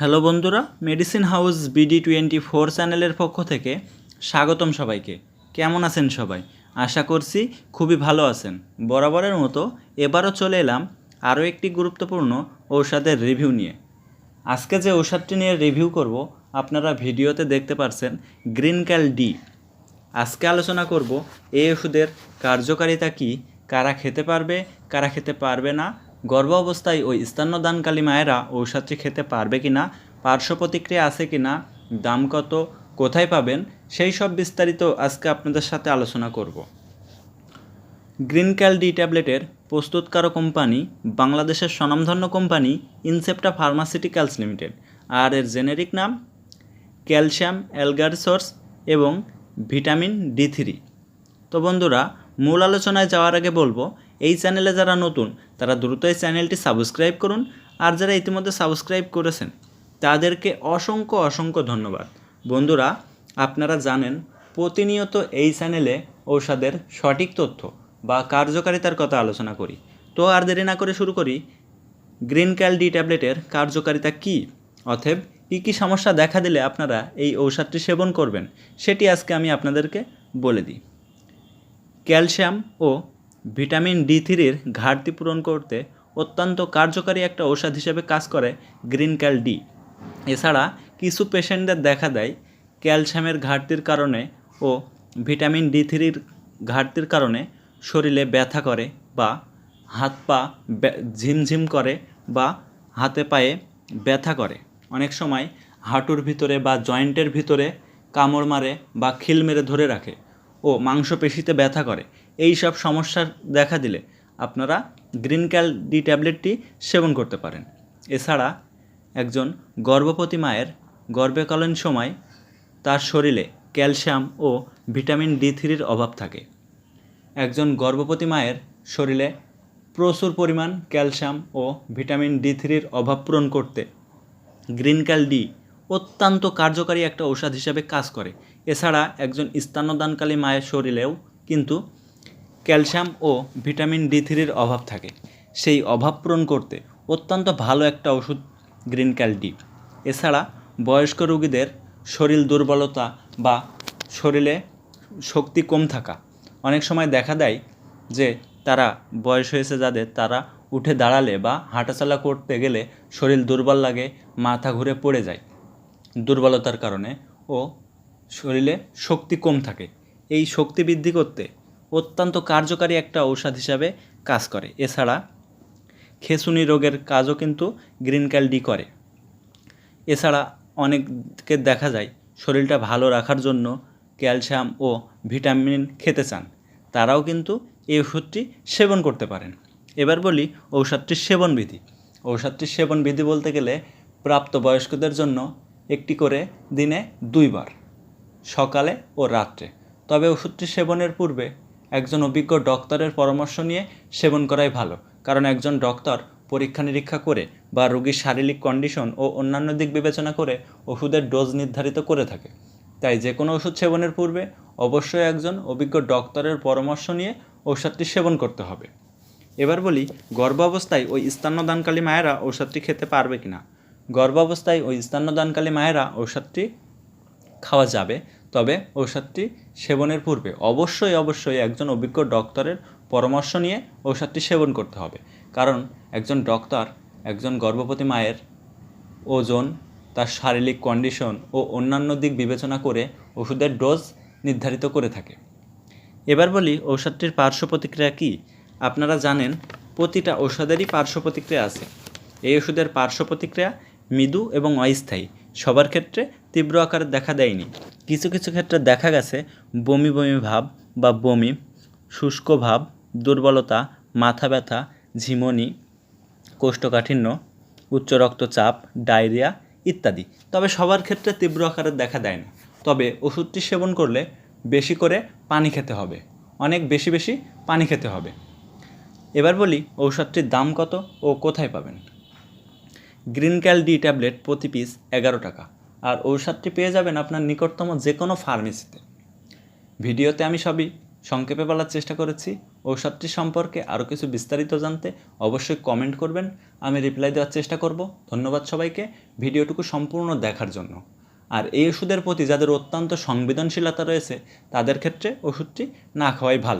Hello বন্ধুরা medicine house BD twenty four চ্যানেলের পক্ষ থেকে স্বাগতম সবাইকে। কেমন আছেন সবাই? আশা করছি খুবই ভালো আছেন। বরাবরের মতো এবারও চলে এলাম আরও একটি গুরুত্বপূর্ণ ঔষধের রিভিউ নিয়ে। আজকে যে ঔষধটি নিয়ে রিভিউ করব, আপনারা ভিডিওতে দেখতে পারছেন গ্রিন ক্যাল ডি আজকে আলোচনা করব এই ওষুধের কার্যকারিতা কি, কারা খেতে পারবে, কারা খেতে পারবে না গর্ভ অবস্থায় ওই স্তন্যদানকালী মায়েরা ঔষধটি খেতে পারবে কি না পার্শ্ব প্রতিক্রিয়া আছে কি না দাম কত, কোথায় পাবেন, সেই সব বিস্তারিত আজকে আপনাদের সাথে আলোচনা করব। গ্রিন ক্যাল ডি ট্যাবলেটের প্রস্তুতকারক কোম্পানি বাংলাদেশের স্বনামধন্য কোম্পানি ইনসেপ্টা ফার্মাসিউটিক্যালস লিমিটেড। আর এর জেনেরিক নাম ক্যালসিয়াম অ্যালগারসোর্স এবং ভিটামিন ডি থ্রি। তো বন্ধুরা, মূল আলোচনায় যাওয়ার আগে বলব এই চ্যানেলে যারা নতুন, তারা দ্রুত এই চ্যানেলটি সাবস্ক্রাইব করুন আর যারা ইতিমধ্যে সাবস্ক্রাইব করেছেন, তাদেরকে অসংখ্য অসংখ্য ধন্যবাদ। বন্ধুরা, আপনারা জানেন, প্রতিনিয়ত এই চ্যানেলে ঔষধের সঠিক তথ্য বা কার্যকারিতার কথা আলোচনা করি। তো আর দেরি না করে শুরু করি, গ্রিন ক্যাল ডি ট্যাবলেটের কার্যকারিতা কী? অতএব কী কী সমস্যা দেখা দিলে আপনারা এই ঔষধটি সেবন করবেন, সেটি আজকে আমি আপনাদেরকে বলে দিই। ক্যালসিয়াম ও ভিটামিন ডি থ্রির ঘাটতি পূরণ করতে অত্যন্ত কার্যকারী একটা ঔষধ হিসেবে কাজ করে গ্রিন ক্যাল ডি। এছাড়া কিছু পেশেন্টদের দেখা দেয় ক্যালসিয়ামের ঘাটতির কারণে ও ভিটামিন ডি থ্রির ঘাটতির কারণে শরীরে ব্যথা করে বা হাত পা ঝিমঝিম করে বা হাতে পায়ে ব্যথা করে। অনেক সময় হাঁটুর ভিতরে বা জয়েন্টের ভিতরে কামড় মারে বা খিল মেরে ধরে রাখে ও মাংসপেশিতে ব্যথা করে। এই সব সমস্যার দেখা দিলে আপনারা গ্রিন ক্যাল ডি ট্যাবলেটটি সেবন করতে পারেন। এছাড়া একজন গর্ভবতী মায়ের গর্ভকালীন সময় তার শরীরে ক্যালসিয়াম ও ভিটামিন ডি থ্রির অভাব থাকে। একজন গর্ভবতী মায়ের শরীরে প্রচুর পরিমাণ ক্যালসিয়াম ও ভিটামিন ডি থ্রির অভাব পূরণ করতে গ্রিন ক্যাল ডি অত্যন্ত কার্যকারী একটা ঔষধ হিসেবে কাজ করে। এছাড়া একজন স্তন্যদানকালী মায়ের শরীরেও কিন্তু ক্যালসিয়াম ও ভিটামিন ডি থ্রির অভাব থাকে। সেই অভাব পূরণ করতে অত্যন্ত ভালো একটা ওষুধ গ্রিন ক্যাল ডি। এছাড়া বয়স্ক রোগীদের শরীর দুর্বলতা বা শরীরে শক্তি কম থাকা। অনেক সময় দেখা দেয় যে তারা বয়স হয়েছে যাদের তারা উঠে দাঁড়ালে বা হাঁটাচলা করতে গেলে শরীর দুর্বল লাগে, মাথা ঘুরে পড়ে যায় দুর্বলতার কারণে ও শরীরে শক্তি কম থাকে। এই শক্তি বৃদ্ধি করতে অত্যন্ত কার্যকারী একটা ঔষধ হিসাবে কাজ করে। এছাড়া খেসুনি রোগের কাজও কিন্তু গ্রিন ক্যাল ডি করে। এছাড়া অনেককে দেখা যায়, শরীরটা ভালো রাখার জন্য ক্যালসিয়াম ও ভিটামিন খেতে চান। তারাও কিন্তু এই ওষুধটি সেবন করতে পারেন। এবার বলি ঔষধটির সেবন বিধি। ঔষধটির সেবন বিধি বলতে গেলে প্রাপ্তবয়স্কদের জন্য একটি করে দিনে দুইবার, সকালে ও রাত্রে। তবে ওষুধটি সেবনের পূর্বে একজন অভিজ্ঞ ডক্টরের পরামর্শ নিয়ে সেবন করাই ভালো। কারণ একজন ডক্টর পরীক্ষা নিরীক্ষা করে বা রোগীর শারীরিক কন্ডিশন ও অন্যান্য দিক বিবেচনা করে ওষুধের ডোজ নির্ধারিত করে থাকে। তাই যে কোনো ওষুধ সেবনের পূর্বে অবশ্যই একজন অভিজ্ঞ ডক্টরের পরামর্শ নিয়ে ঔষধটি সেবন করতে হবে। এবার বলি, গর্ভাবস্থায় ওই স্তন্যদানকালী মায়েরা ঔষধটি খেতে পারবে কিনা? গর্ভাবস্থায় ওই স্তন্যদানকালী মায়েরা ঔষধটি খাওয়া যাবে তবে ঔষধটি সেবনের পূর্বে অবশ্যই অবশ্যই একজন অভিজ্ঞ ডক্টরের পরামর্শ নিয়ে ঔষধটি সেবন করতে হবে। কারণ একজন ডক্টর, একজন গর্ভবতী মায়ের ওজন, তার শারীরিক কন্ডিশন ও অন্যান্য দিক বিবেচনা করে ওষুধের ডোজ নির্ধারিত করে থাকে। এবার বলি ঔষধটির পার্শ্ব প্রতিক্রিয়া কী? আপনারা জানেন প্রতিটা ঔষধেরই পার্শ্ব প্রতিক্রিয়া আছে। এই ওষুধের পার্শ্ব প্রতিক্রিয়া মৃদু এবং অস্থায়ী। সবার ক্ষেত্রে তীব্র আকারে দেখা দেয়নি। কিছু কিছু ক্ষেত্রে দেখা গেছে বমি বমি ভাব বা বমি, শুষ্ক ভাব, দুর্বলতা, মাথা ব্যথা, ঝিমনি, কোষ্ঠকাঠিন্য, উচ্চ রক্তচাপ, ডায়রিয়া ইত্যাদি। তবে সবার ক্ষেত্রে তীব্র আকারে দেখা দেয় না তবে ওষুধটি সেবন করলে বেশি করে পানি খেতে হবে। অনেক বেশি বেশি পানি খেতে হবে। এবার বলি ঔষধটির দাম কত ও কোথায় পাবেন। গ্রিন ক্যাল ডি ট্যাবলেট প্রতি পিস এগারো টাকা। আর ঔষধটি পেয়ে যাবেন আপনার নিকটতম যে কোনো ফার্মেসিতে। ভিডিওতে আমি সবই সংক্ষেপে বলার চেষ্টা করেছি। ঔষধটি সম্পর্কে আরও কিছু বিস্তারিত জানতে অবশ্যই কমেন্ট করবেন। আমি রিপ্লাই দেওয়ার চেষ্টা করব। ধন্যবাদ সবাইকে ভিডিওটুকু সম্পূর্ণ দেখার জন্য। আর এই ওষুধের প্রতি যাদের অত্যন্ত সংবেদনশীলতা রয়েছে, তাদের ক্ষেত্রে ওষুধটি না খাওয়াই ভালো।